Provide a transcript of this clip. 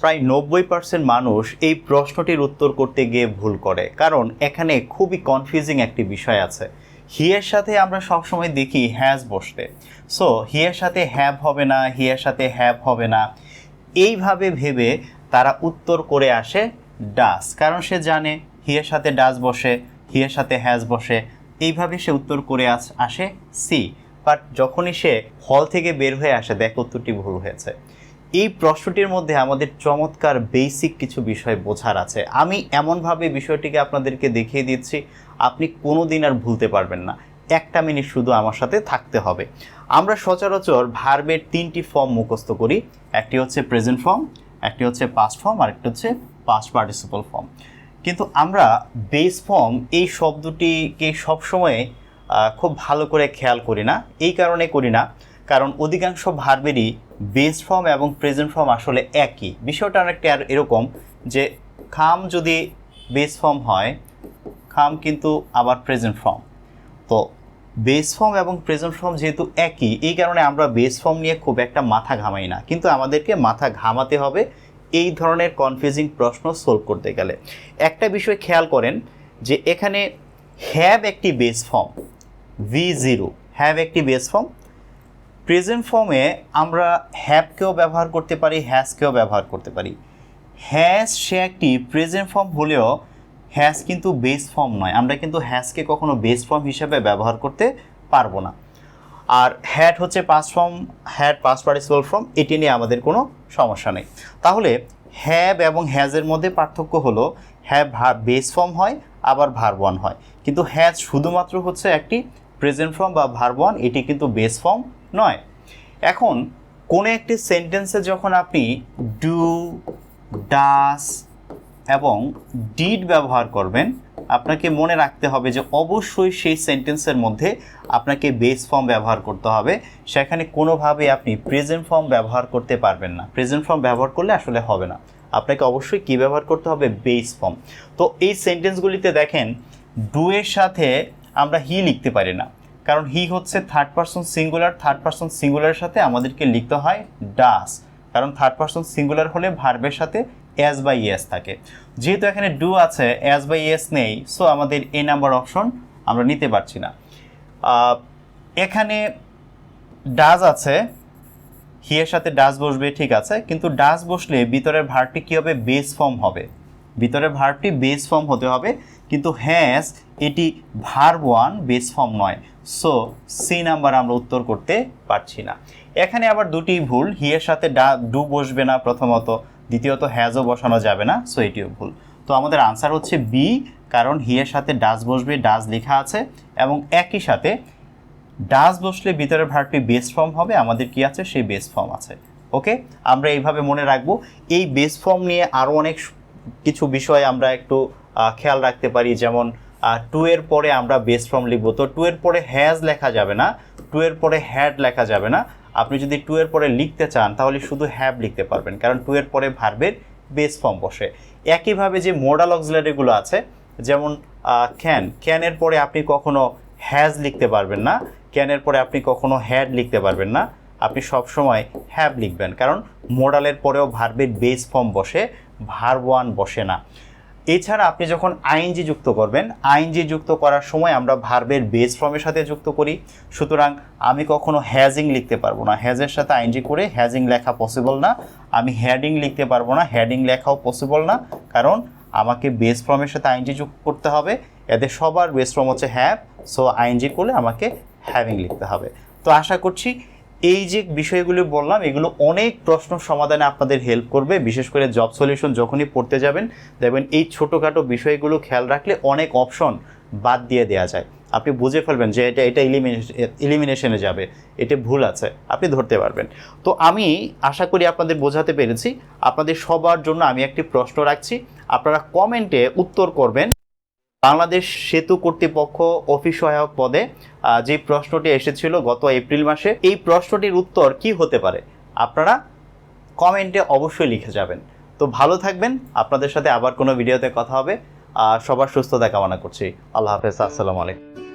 প্রায় নব্বই পার্সেন্ট মানুষ এই প্রশ্নটির উত্তর করতে গিয়ে ভুল করে। কারণ এখানে খুবই কনফিউজিং একটি বিষয় আছে। হিয়ের সাথে আমরা সবসময় দেখি হ্যাজ বসতে। সো হিয়ের সাথে হ্যাভ হবে না হিয়ের সাথে হ্যাভ হবে না। এইভাবে ভেবে তারা উত্তর করে আসে ডাস কারণ সে জানে হিয়ের সাথে ডাস বসে হিয়ের সাথে হ্যাজ বসে। এইভাবে সে উত্তর করে আস- সি বাট যখনই সে হল থেকে বের হয়ে আসে, দেখ উত্তরটি ভুল হয়েছে। এই প্রশ্নটির মধ্যে আমাদের চমৎকার বেসিক কিছু বিষয় বোঝার আছে। আমি এমনভাবে বিষয়টিকে আপনাদেরকে দেখিয়ে দিচ্ছি, আপনি কোনো দিন আর ভুলতে পারবেন না। একটা মিনিট শুধু আমার সাথে থাকতে হবে। আমরা সচরাচর ভার্বের তিনটি ফর্ম মুখস্থ করি। একটি হচ্ছে প্রেজেন্ট ফর্ম একটি হচ্ছে পাস্ট ফর্ম আর একটি হচ্ছে পাস্ট পার্টিসিপাল ফর্ম কিন্তু আমরা বেস ফর্ম এই শব্দটিকে সবসময় খুব ভালো করে খেয়াল করি না। এই কারণে করি না। কারণ অধিকাংশ ভার্বেরই বেস ফর্ম এবং প্রেজেন্ট ফর্ম আসলে একই। বিষয়টা অনেকটা আর এরকম যে খাম যদি বেস ফর্ম হয়, খাম কিন্তু আবার প্রেজেন্ট ফর্ম। তো বেস ফর্ম এবং প্রেজেন্ট ফর্ম যেহেতু একই, এই কারণে আমরা বেস ফর্ম নিয়ে খুব একটা মাথা ঘামাই না। কিন্তু আমাদেরকে মাথা ঘামাতে হবে এই ধরনের কনফিউজিং প্রশ্ন সলভ করতে গেলে। একটা বিষয় খেয়াল করেন যে এখানে হ্যাভ একটি base form V zero have একটি বেস ফর্ম প্রেজেন্ট ফর্মে আমরা হ্যাপকেও ব্যবহার করতে পারি হ্যাজকেও ব্যবহার করতে পারি। হ্যাজ সে একটি প্রেজেন্ট ফর্ম হলেও হ্যাজ কিন্তু বেস ফর্ম নয়। আমরা কিন্তু হ্যাজকে কখনো বেস ফর্ম হিসেবে ব্যবহার করতে পারব না। আর হ্যাড হচ্ছে past form had past participle form এটি নিয়ে আমাদের কোনো সমস্যা নেই। তাহলে হ্যাভ এবং হ্যাজের মধ্যে পার্থক্য হলো হ্যাভ বেস ফর্ম হয়, আবার ভার্ব ওয়ান হয়। কিন্তু হ্যাজ শুধুমাত্র হচ্ছে একটি প্রেজেন্ট ফর্ম বা ভার্ব ওয়ান এটি কিন্তু বেস ফর্ম নয়। এখন, কোনো একটি সেন্টেন্সে যখন আপনি ডু ডাস এবং ডিড ব্যবহার করবেন, আপনাকে মনে রাখতে হবে যে অবশ্যই সেই সেন্টেন্সের মধ্যে আপনাকে বেস ফর্ম ব্যবহার করতে হবে। সেখানে কোনোভাবে আপনি প্রেজেন্ট ফর্ম ব্যবহার করতে পারবেন না। প্রেজেন্ট ফর্ম ব্যবহার করলে আসলে হবে না। আপনাকে অবশ্যই কী ব্যবহার করতে হবে? বেস ফর্ম তো এই সেন্টেন্সগুলিতে দেখেন ডু এর সাথে আমরা হি লিখতে পারি না। কারণ হি হচ্ছে third person singular third person সিঙ্গুলারের সাথে আমাদেরকে লিখতে হয় ডাস কারণ থার্ড পার্সন সিঙ্গুলার হলে ভার্বের সাথে অ্যাজ বাই ইয়েস থাকে। যেহেতু এখানে ডু আছে অ্যাজ বাই ইয়েস নেই সো আমাদের এ নাম্বার অপশন আমরা নিতে পারছি না। এখানে ডাজ আছে হিয়ের সাথে ডাস বসবে ঠিক আছে, কিন্তু ডাজ বসলে ভিতরের ভার্বটি কী হবে বেস ফর্ম হবে? ভিতরের ভার্বটি বেস ফর্ম হতে হবে, কিন্তু হ্যাজ এটি ভার্ব ওয়ান বেস ফর্ম নয়। সো সি নাম্বার আমরা উত্তর করতে পারছি না। এখানে আবার দুটি ভুল হিয়ের সাথে ডা ডু বসবে না প্রথমত, দ্বিতীয়ত হ্যাজও বসানো যাবে না সো এটিও ভুল। তো আমাদের আনসার হচ্ছে বি কারণ হিয়ের সাথে ডাজ বসবে ডাস লেখা আছে, এবং একই সাথে ডাজ বসলে ভিতরের ভার্বটি বেস ফর্ম হবে, আমাদের কি আছে? সেই বেস ফর্ম আছে। ওকে আমরা এইভাবে মনে রাখব, এই বেস ফর্ম নিয়ে আরও অনেক কিছু বিষয় আমরা একটু খেয়াল রাখতে পারি। যেমন টু এর পরে আমরা বেস ফর্ম লিখব। তো টু এর পরে হ্যাজ লেখা যাবে না। টু এর পরে হ্যাড লেখা যাবে না। আপনি যদি টু এর পরে লিখতে চান, তাহলে শুধু হ্যাভ লিখতে পারবেন। কারণ টু এর পরে ভার্বের বেস ফর্ম বসে। একইভাবে যে মোডাল অক্সিলারিগুলো আছে, যেমন ক্যান ক্যানের পরে আপনি কখনো হ্যাজ লিখতে পারবেন না। ক্যানের পরে আপনি কখনো হ্যাড লিখতে পারবেন না। আপনি সব সময় হ্যাভ লিখবেন। কারণ মোডালের পরেও ভার্বের বেস ফর্ম বসে। ভার্ব ওয়ান বসে না। এছাড়া আপনি যখন আইনজি যুক্ত করবেন আইনজি যুক্ত করার সময় আমরা ভার্বের বেস ফর্মের সাথে যুক্ত করি। সুতরাং আমি কখনো হ্যাজিং লিখতে পারব না। হ্যাজের সাথে আইনজি করে হ্যাজিং লেখা পসিবল না। আমি হ্যাডিং লিখতে পারব না হ্যাডিং লেখাও পসিবল না। কারণ আমাকে বেস ফর্মের সাথে আইনজি যুক্ত করতে হবে। এদের সবার বেস ফর্ম হচ্ছে হ্যাভ সো আইনজি করলে আমাকে হ্যাভিং লিখতে হবে। তো আশা করছি এই যে বিষয়গুলো বললাম, এগুলো অনেক প্রশ্ন সমাধানে আপনাদের হেল্প করবে, বিশেষ করে জব সলিউশন যখনই পড়তে যাবেন, দেখবেন এই ছোটোখাটো বিষয়গুলো খেয়াল রাখলে অনেক অপশন বাদ দিয়ে দেওয়া যায়। আপনি বুঝে ফেলবেন যে এটা এটা ইলিমিনেশনে যাবে, এটা ভুল আছে, আপনি ধরতে পারবেন। তো আমি আশা করি আপনাদের বোঝাতে পেরেছি। আপনাদের সবার জন্য আমি একটি প্রশ্ন রাখছি। আপনারা কমেন্টে উত্তর করবেন। বাংলাদেশ সেতু কর্তৃপক্ষ অফিস সহায়ক পদে যে প্রশ্নটি এসেছিল গত এপ্রিল মাসে, এই প্রশ্নটির উত্তর কি হতে পারে? আপনারা কমেন্টে অবশ্যই লিখে যাবেন। তো ভালো থাকবেন, আপনাদের সাথে আবার কোনো ভিডিওতে কথা হবে। সবার সুস্থতা কামনা করছি। আল্লাহ হাফেজ, আসসালামু আলাইকুম।